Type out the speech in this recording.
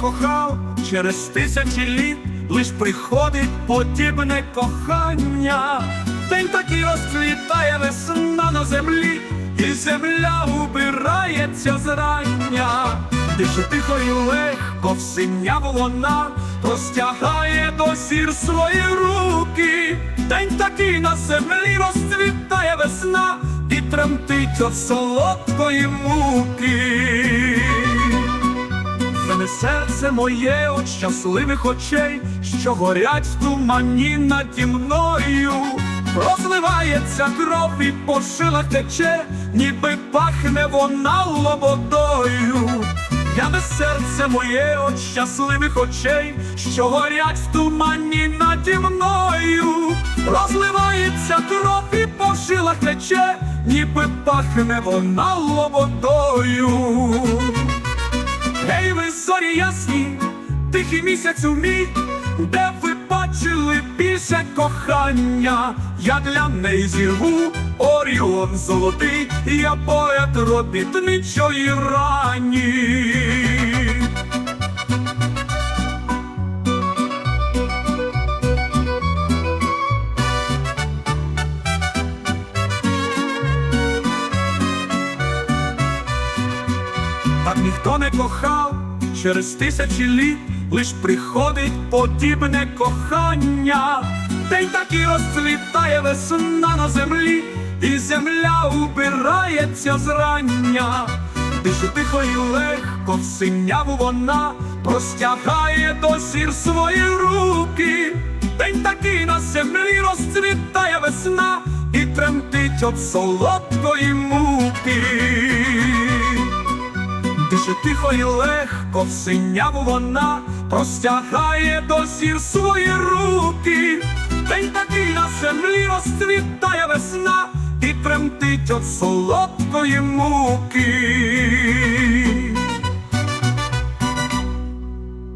кохав через тисячі літ, лиш приходить подібне кохання. День такий розцвітає весна на землі, і земля убирається зрання. Дише тихо і легко всиняву вона простягає до зір свої руки. День такий на землі розцвітає весна і тремтить від солодкої муки. Серце моє от щасливих очей, що горять в тумані наді мною. Розливається кров і по жилах тече, ніби пахне вона лободою. Я без серце моє от щасливих очей, що горять в тумані наді мною. Розливається кров і по жилах тече, ніби пахне вона лободою. Гей, ви зорі ясні, тихий місяць у мій, де ви бачили більше кохання, я для неї зірву Оріон золотий, я поет робітничої рані. Ніхто не кохав через тисячі літ, лиш приходить подібне кохання. День такий розцвітає весна на землі, і земля убирається зрання. Дише тихо і легко в синяву вона простягає до сір свої руки. День такий на землі розцвітає весна і тремтить від солодкої муки. Дише тихо і легко в синяву вона простягає до зір свої руки. День такий на землі розцвітає весна і тремтить от солодкої муки.